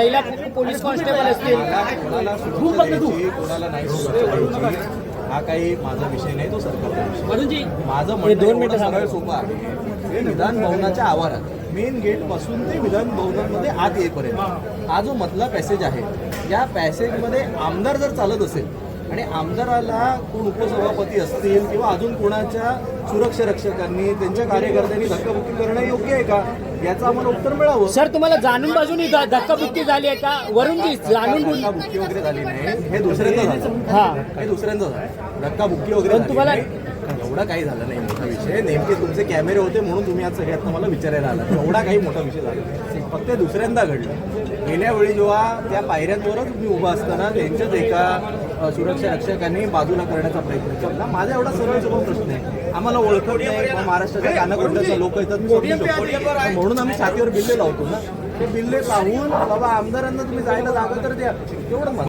पहिला police constable असतील. कोणाला सुरक्षा द्यायची, कोणाला नाही हा काही माझा विषय नाही तो सरकारचा विषय. माझं म्हणणं सरळ थांबा. सोपं आहे. हे विधान भवनाच्या आवारात मेन गेटपासून ते विधान भवनामध्ये आत येईपर्यंत. हा जो मधला पॅसेज आहे या पॅसेजमध्ये आमदार जर चालत असेल आणि आमदाराला कोण उपसभापती असतील किंवा अजून कोणाच्या सुरक्षा रक्षकांनी त्यांच्या कार्यकर्त्यांनी धक्काबुक्की करणं योग्य आहे का? याचं आम्हाला उत्तर मिळावं. सर तुम्हाला जाणून बाजून धक्काबुक्की झाली आहे का? वरून जी जाणून धक्काबुक्की वगैरे झाली नाही. हे दुसऱ्यांदा झालं. हा. दुसऱ्यांदा झालं. धक्काबुक्की वगैरे तुम्हाला-. एवढा काही झाला नाही मोठा विषय. नेमके तुमचे कॅमेरे होते म्हणून तुम्ही आज सगळ्यात मला विचारायला आला एवढा काही मोठा विषय झाला नाही. फक्त दुसऱ्यांदा घडलं. गेल्या वेळी जेव्हा त्या पायऱ्यांवरच तुम्ही उभा असताना त्यांच्याच एका सुरक्षा रक्षकांनी बाजूला करण्याचा प्रयत्न केला. माझा एवढा सरळ सोपा प्रश्न आहे. आम्हाला ओळखत नाही. महाराष्ट्राच्या कानाकोपऱ्यातले लोक येतात. मी. म्हणून आम्ही छातीवर बिल्ले लावतो ना. ते बिल्ले लावून बाबा आमदारांना तुम्ही जायला जागा तर द्या. एवढं